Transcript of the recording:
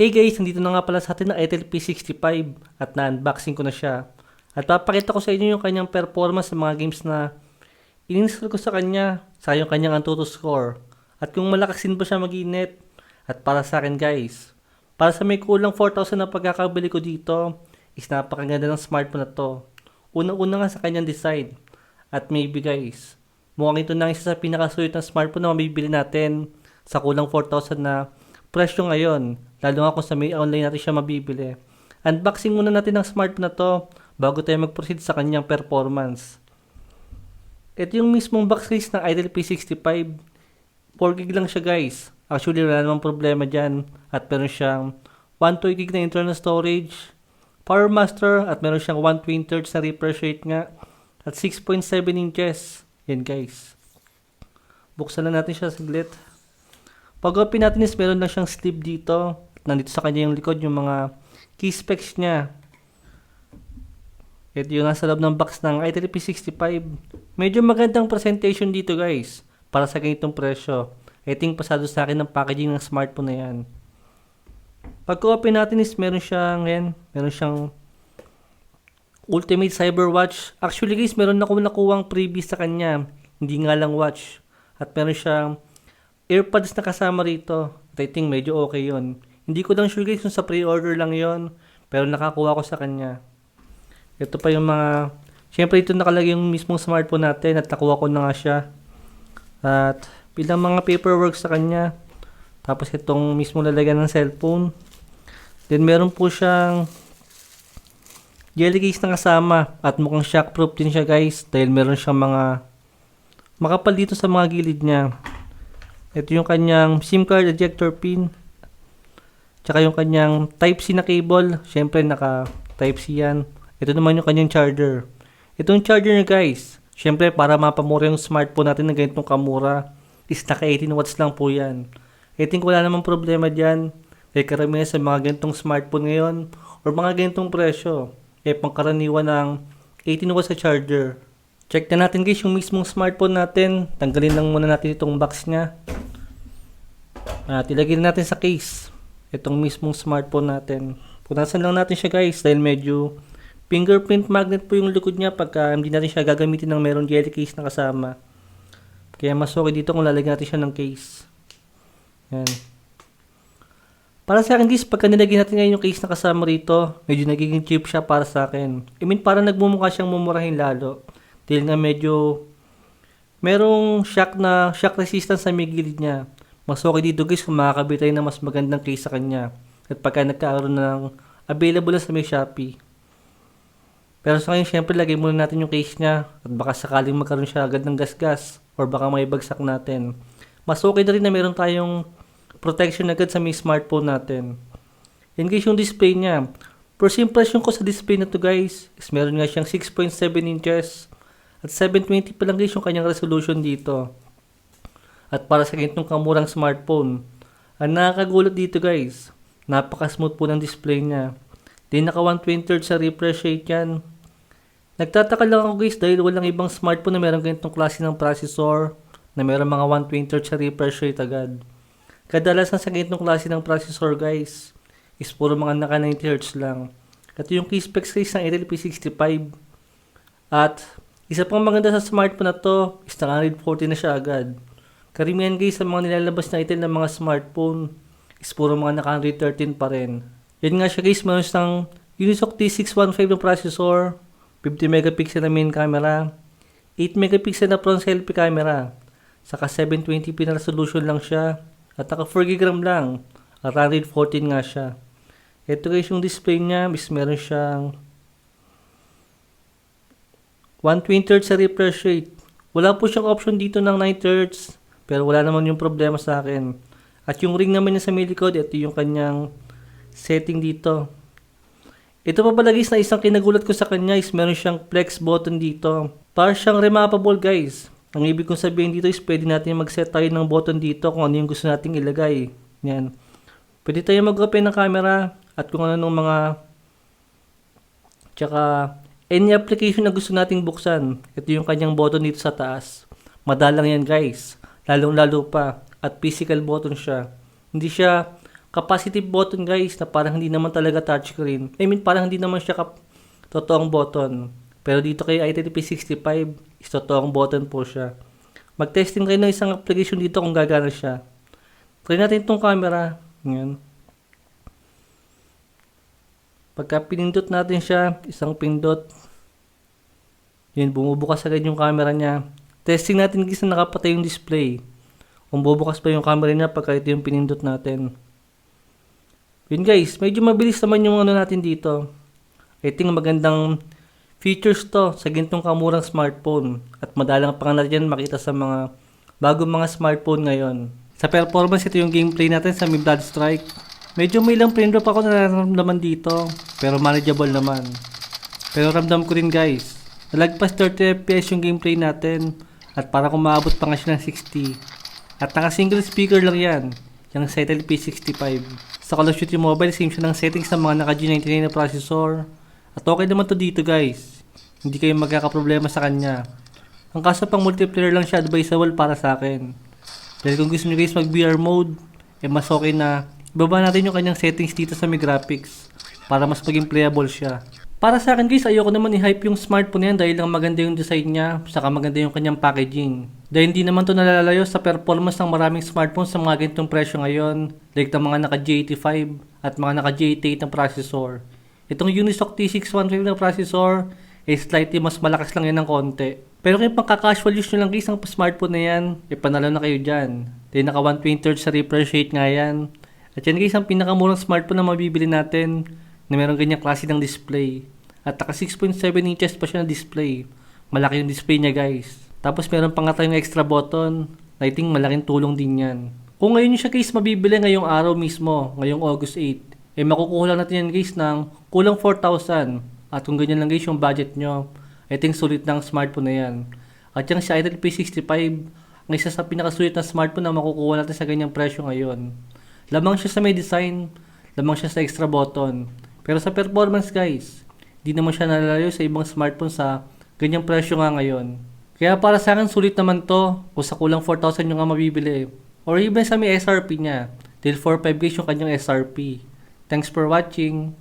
Hey guys, nandito na nga pala sa atin ang Etel P65 at na-unboxing ko na siya. At papakita ko sa inyo yung kanyang performance sa mga games na in-install ko sa kanya sa yung kanyang Antutu score. At kung malakas din ba siya mag-init. At para sa akin guys, para sa may kulang 4,000 na pagkakabili ko dito, is napakaganda ng smartphone na to. Unang-una nga sa kanyang design. At maybe guys, mukhang ito na isa sa pinakasulit na smartphone na mabibili natin sa kulang 4,000 na presyo ngayon. Lalo nga kung sa may online natin siya mabibili. Unboxing muna natin ang smartphone na to bago tayo mag-proceed sa kanyang performance. Ito yung mismong box case ng Idol P65. 4GB lang siya guys. Actually wala namang problema dyan. At meron siyang 128GB na internal storage, Power Master at meron siyang 120Hz na refresh rate nga at 6.7 inches. Yan guys. Buksan na natin siya saglit. Pag open natin is meron lang siyang sleeve dito. Nandito sa kanya yung likod yung mga key specs niya. Ito yung nasa loob ng box ng i3 P65. Medyo magandang presentation dito guys. Para sa ganitong presyo. Ito yung pasado sa akin ng packaging ng smartphone na yan. Pag open natin is meron siyang yan, meron siyang Ultimate Cyberwatch. Actually guys, meron na akong nakuwang freebie sa kanya. Hindi nga lang watch. At meron siyang AirPods na kasama rito. I think medyo okay yon. Hindi ko lang sure guys kung sa pre-order lang yon. Pero nakakuha ko sa kanya. Ito pa yung mga... Siyempre ito nakalagay yung mismong smartphone natin at nakuha ko na nga siya. At bilang mga paperwork sa kanya. Tapos itong mismo lalagyan ng cellphone. Then meron po siyang jelly case na kasama at mukhang shockproof din siya guys dahil meron siyang mga makapal dito sa mga gilid niya. Ito yung kanyang SIM card ejector pin. Tsaka yung kanyang Type-C na cable. Siyempre naka Type-C yan. Ito naman yung kanyang charger. Itong charger niya guys. Siyempre para mapamura yung smartphone natin na ganitong kamura is naka 18 watts lang po yan. I think wala namang problema dyan. Dahil karamihan sa mga ganitong smartphone ngayon or mga ganitong presyo, eh pangkaraniwan ng 18 watts sa charger. Check na natin guys yung mismong smartphone natin. Tanggalin lang muna natin itong box niya. At ilagay na natin sa case. Itong mismong smartphone natin. Punasan lang natin siya guys dahil medyo fingerprint magnet po yung likod niya pagka hindi natin siya gagamitin ng meron jelly case na kasama. Kaya mas okay dito kung lalagyan natin siya ng case. Yan. Para sa akin guys, pagka nilagyan natin ngayon yung case na kasama rito, medyo nagiging cheap siya para sa akin. I mean, parang nagmumukha siyang mumurahin lalo. Dahil nga medyo merong shock na shock resistance sa may gilid niya. Mas okay dito guys kung makakabit tayo ng mas magandang case sa kanya. At pagka nagkaroon ng available na sa may Shopee. Pero sa ngayon, syempre, lagay muna natin yung case niya. At baka sakaling magkaroon siya agad ng gasgas. Or baka may bagsak natin. Mas okay na rin na meron tayong protection agad sa may smartphone natin. Yan guys yung display niya. First impression ko sa display na to guys is meron nga siyang 6.7 inches at 720 pa lang guys yung kanyang resolution dito. At para sa ganitong kamurang smartphone, ang nakakagulat dito guys, napaka-smooth po ng display niya. Di naka 120 sa refresh rate yan. Nagtataka lang ako guys dahil walang ibang smartphone na meron ganitong klase ng processor na meron mga 120 sa refresh rate agad. Kadalasan sa ganitong klase ng processor guys is puro mga naka 90 Hz lang. Ito yung key specs guys ng Intel P65. At isa pang maganda sa smartphone na to is naka 140 na siya agad. Karamihan guys sa mga nilalabas na Intel ng mga smartphone is puro mga naka 113 pa rin. Yan nga siya guys, meron siyang Unisoc T615 na processor, 50 megapixel na main camera, 8 megapixel na front selfie camera, saka 720p na resolution lang siya, at naka 4 GB lang. At 114 nga siya. Ito guys yung display niya. Is meron siyang 120 Hz sa refresh rate. Wala po siyang option dito ng 90 Hz. Pero wala naman yung problema sa akin. At yung ring naman niya sa may likod, ito yung kanyang setting dito. Ito pa pala guys na isang kinagulat ko sa kanya is meron siyang flex button dito. Para siyang remappable guys. Ang ibig kong sabihin dito is pwede natin mag-set tayo ng button dito kung ano yung gusto nating ilagay. Yan. Pwede tayo mag-open ng camera at kung ano nung mga tsaka any application na gusto nating buksan. Ito yung kanyang button dito sa taas. Madalang yan guys. Lalong lalo pa. At physical button siya. Hindi siya capacitive button guys na parang hindi naman talaga touchscreen. I mean parang hindi naman siya kap totoong button. Pero dito kay i35 is totoong button po siya. Mag-testing kayo ng isang application dito kung gagana siya. Try natin itong camera. Yan. Pagka pinindot natin siya, isang pindot. Yun, bumubukas agad yung camera niya. Testing natin guys na nakapatay yung display. Kung bubukas pa yung camera niya pagka ito yung pinindot natin. Yun guys, medyo mabilis naman yung ano natin dito. I think magandang features to sa gintong kamurang smartphone. At madalang pa nga natin makita sa mga bagong mga smartphone ngayon. Sa performance, ito yung gameplay natin sa Mi Blood Strike. Medyo may ilang frame drop ako nararamdaman dito. Pero manageable naman. Pero ramdam ko rin guys. Nalagpas 30 FPS yung gameplay natin. At para kung maabot pa nga siya ng 60. At naka single speaker lang yan. Yung Settle P65. Sa Call of Duty Mobile, same siya ng settings ng mga naka G99 na processor. At okay naman to dito guys. Hindi kayo magkakaproblema sa kanya. Ang kaso pang multiplayer lang siya advisable para sa akin. Dahil kung gusto nyo guys mag VR mode, eh mas okay na ibaba natin yung kanyang settings dito sa may graphics para mas maging playable siya. Para sa akin guys, ayoko naman i-hype yung smartphone yan dahil lang maganda yung design niya, saka maganda yung kanyang packaging. Dahil hindi naman to nalalayo sa performance ng maraming smartphones sa mga ganitong presyo ngayon, like ng mga naka G85 at mga naka G88 na processor. Itong Unisoc T615 na processor, eh slightly mas malakas lang yan ng konti. Pero kung pangka-casual use nyo lang guys ang smartphone na yan, eh panalo na kayo dyan. Dahil naka 120 Hz sa refresh rate nga yan. At yan guys ang pinakamurang smartphone na mabibili natin na meron ganyang klase ng display. At naka 6.7 inches pa siya na display. Malaki yung display niya guys. Tapos meron pa nga tayong extra button. I think malaking tulong din yan. Kung ngayon siya guys mabibili ngayong araw mismo, ngayong August 8, eh makukuha lang natin yan guys ng kulang 4,000. At kung ganyan lang guys yung budget nyo, I think sulit ng smartphone na yan. At yung si Idol P65, ang isa sa pinakasulit na smartphone na makukuha natin sa ganyang presyo ngayon. Lamang siya sa may design, lamang siya sa extra button. Pero sa performance guys, di naman siya nalalayo sa ibang smartphone sa ganyang presyo nga ngayon. Kaya para sa akin sulit naman to kung sa kulang 4,000 yung nga mabibili. Or even sa may SRP niya. Till 4.5 guys yung kanyang SRP. Thanks for watching.